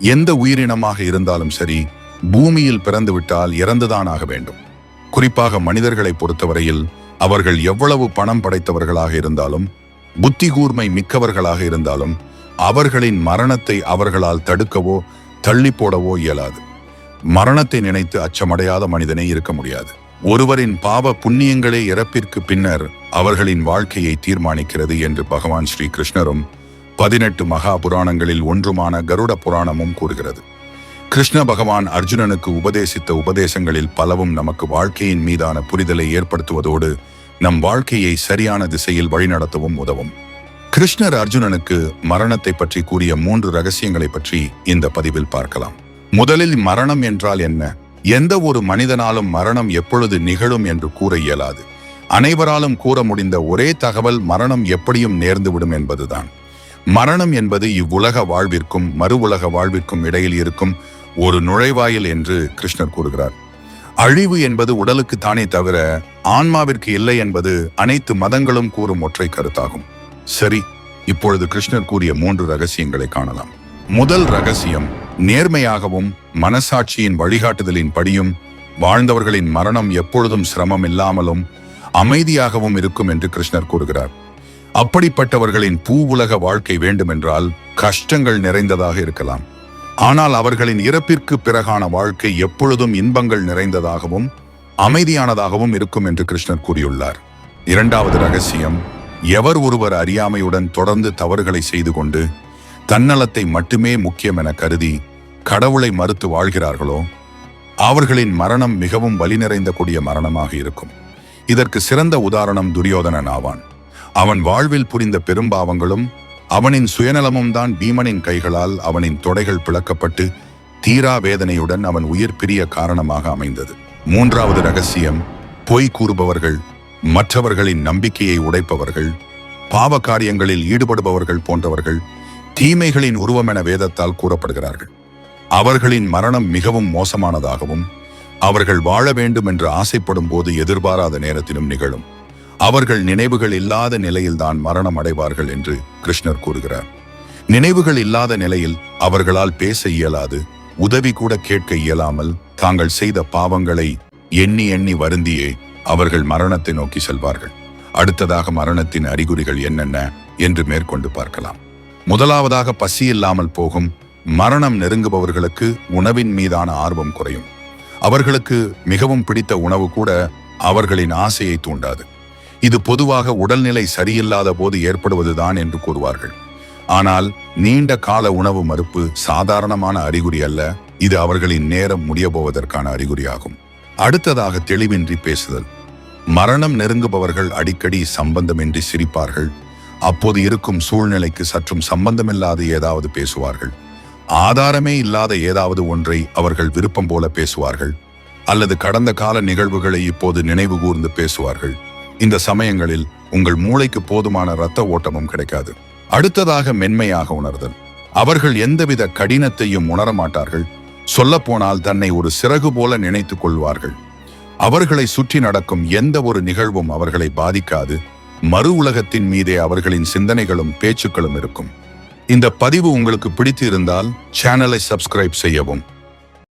எந்த உயிரினமாக இருந்தாலும் சரி பூமியில் பிறந்துவிட்டால் இறந்துதான் ஆக வேண்டும். குறிப்பாக மனிதர்களை பொறுத்தவரையில் அவர்கள் எவ்வளவு பணம் படைத்தவர்களாக இருந்தாலும் புத்தி கூர்மை மிக்கவர்களாக இருந்தாலும் அவர்களின் மரணத்தை அவர்களால் தடுக்கவோ தள்ளி போடவோ இயலாது. மரணத்தை நினைத்து அச்சமடையாத மனிதனே இருக்க முடியாது. ஒருவரின் பாவ புண்ணியங்களே இறப்பிற்கு பின்னர் அவர்களின் வாழ்க்கையை தீர்மானிக்கிறது என்று பகவான் ஸ்ரீ கிருஷ்ணரும் பதினெட்டு மகா புராணங்களில் ஒன்றுமான கருட புராணமும் கூறுகிறது. கிருஷ்ண பகவான் அர்ஜுனனுக்கு உபதேசித்த உபதேசங்களில் பலவும் நமக்கு வாழ்க்கையின் மீதான புரிதலை ஏற்படுத்துவதோடு நம் வாழ்க்கையை சரியான திசையில் வழிநடத்தவும் உதவும். கிருஷ்ணர் அர்ஜுனனுக்கு மரணத்தை பற்றி கூறிய மூன்று ரகசியங்களை பற்றி இந்த பதிவில் பார்க்கலாம். முதலில் மரணம் என்றால் என்ன? எந்த ஒரு மனிதனாலும் மரணம் எப்பொழுது நிகழும் என்று கூற இயலாது. அனைவராலும் கூற முடிந்த ஒரே தகவல் மரணம் எப்படியும் நேர்ந்துவிடும் என்பதுதான். மரணம் என்பது இவ்வுலக வாழ்விற்கும் மறு உலக வாழ்விற்கும் இடையில் இருக்கும் ஒரு நுழைவாயில் என்று கிருஷ்ணர் கூறுகிறார். அழிவு என்பது உடலுக்கு தானே தவிர ஆன்மாவிற்கு இல்லை என்பது அனைத்து மதங்களும் கூறும் ஒற்றை கருத்தாகும். சரி இப்பொழுது கிருஷ்ணர் கூறிய மூன்று ரகசியங்களை காணலாம். முதல் ரகசியம் நேர்மையாகவும் மனசாட்சியின் வழிகாட்டுதலின் படியும் வாழ்ந்தவர்களின் மரணம் எப்பொழுதும் சிரமம் இல்லாமலும் அமைதியாகவும் இருக்கும் என்று கிருஷ்ணர் கூறுகிறார். அப்படிப்பட்டவர்களின் பூ உலக வாழ்க்கை வேண்டுமென்றால் கஷ்டங்கள் நிறைந்ததாக இருக்கலாம். ஆனால் அவர்களின் இறப்பிற்கு பிறகான வாழ்க்கை எப்பொழுதும் இன்பங்கள் நிறைந்ததாகவும் அமைதியானதாகவும் இருக்கும் என்று கிருஷ்ணர் கூறியுள்ளார். இரண்டாவது ரகசியம் எவர் ஒருவர் அறியாமையுடன் தொடர்ந்து தவறுகளை செய்து கொண்டு தன்னலத்தை மட்டுமே முக்கியம் என கருதி கடவுளை மறுத்து வாழ்கிறார்களோ அவர்களின் மரணம் மிகவும் வலி நிறைந்த கூடிய மரணமாக இருக்கும். இதற்கு சிறந்த உதாரணம் துரியோதனன் ஆவான். அவன் வாழ்வில் புரிந்த பெரும்பாவங்களும் அவனின் சுயநலமும் தான் பீமனின் கைகளால் அவனின் தொடைகள் பிளக்கப்பட்டு தீரா வேதனையுடன் அவன் உயிர் பிரிய காரணமாக அமைந்தது. மூன்றாவது ரகசியம் பொய் கூறுபவர்கள் மற்றவர்களின் நம்பிக்கையை உடைப்பவர்கள் பாவ காரியங்களில் ஈடுபடுபவர்கள் போன்றவர்கள் தீமைகளின் உருவம் என வேதத்தால் கூறப்படுகிறார்கள். அவர்களின் மரணம் மிகவும் மோசமானதாகவும் அவர்கள் வாழ வேண்டும் என்று ஆசைப்படும் போது எதிர்பாராத நேரத்திலும் நிகழும். அவர்கள் நினைவுகள் இல்லாத நிலையில்தான் மரணம் அடைவார்கள் என்று கிருஷ்ணர் கூறுகிறார். நினைவுகள் இல்லாத நிலையில் அவர்களால் பேச இயலாது உதவி கூட கேட்க இயலாமல் தாங்கள் செய்த பாவங்களை எண்ணி எண்ணி வருந்தியே அவர்கள் மரணத்தை நோக்கி செல்வார்கள். அடுத்ததாக மரணத்தின் அறிகுறிகள் என்னென்ன என்று மேற்கொண்டு பார்க்கலாம். முதலாவதாக பசி இல்லாமல் போகும் மரணம் நெருங்குபவர்களுக்கு உணவின் மீதான ஆர்வம் குறையும். அவர்களுக்கு மிகவும் பிடித்த உணவு கூட அவர்களின் ஆசையை தூண்டாது. இது பொதுவாக உடல்நிலை சரியில்லாத போது ஏற்படுவதுதான் என்று கூறுவார்கள். ஆனால் நீண்ட கால உணவு மறுப்பு சாதாரணமான அறிகுறி அல்ல இது அவர்களின் நேரம் முடிய போவதற்கான அறிகுறியாகும். அடுத்ததாக தெளிவின்றி பேசுதல். மரணம் நெருங்குபவர்கள் அடிக்கடி சம்பந்தமின்றி சிரிப்பார்கள். அப்போது இருக்கும் சூழ்நிலைக்கு சற்றும் சம்பந்தமில்லாத ஏதாவது பேசுவார்கள். ஆதாரமே இல்லாத ஏதாவது ஒன்றை அவர்கள் விருப்பம் போல பேசுவார்கள். அல்லது கடந்த கால நிகழ்வுகளை இப்போது நினைவு கூர்ந்து பேசுவார்கள். இந்த சமயங்களில் உங்கள் மூளைக்கு போதுமான இரத்த ஓட்டமும் கிடைக்காது. அடுத்ததாக மென்மையாக உணர்தல். அவர்கள் எந்தவித கடினத்தையும் உணரமாட்டார்கள். சொல்லப்போனால் தன்னை ஒரு சிறகு போல நினைத்துக் கொள்வார்கள். அவர்களை சுற்றி நடக்கும் எந்த ஒரு நிகழ்வும் அவர்களை பாதிக்காது. மறு உலகத்தின் மீதே அவர்களின் சிந்தனைகளும் பேச்சுக்களும் இருக்கும். இந்த பதிவு உங்களுக்கு பிடித்து இருந்தால் சேனலை சப்ஸ்கிரைப் செய்யவும்.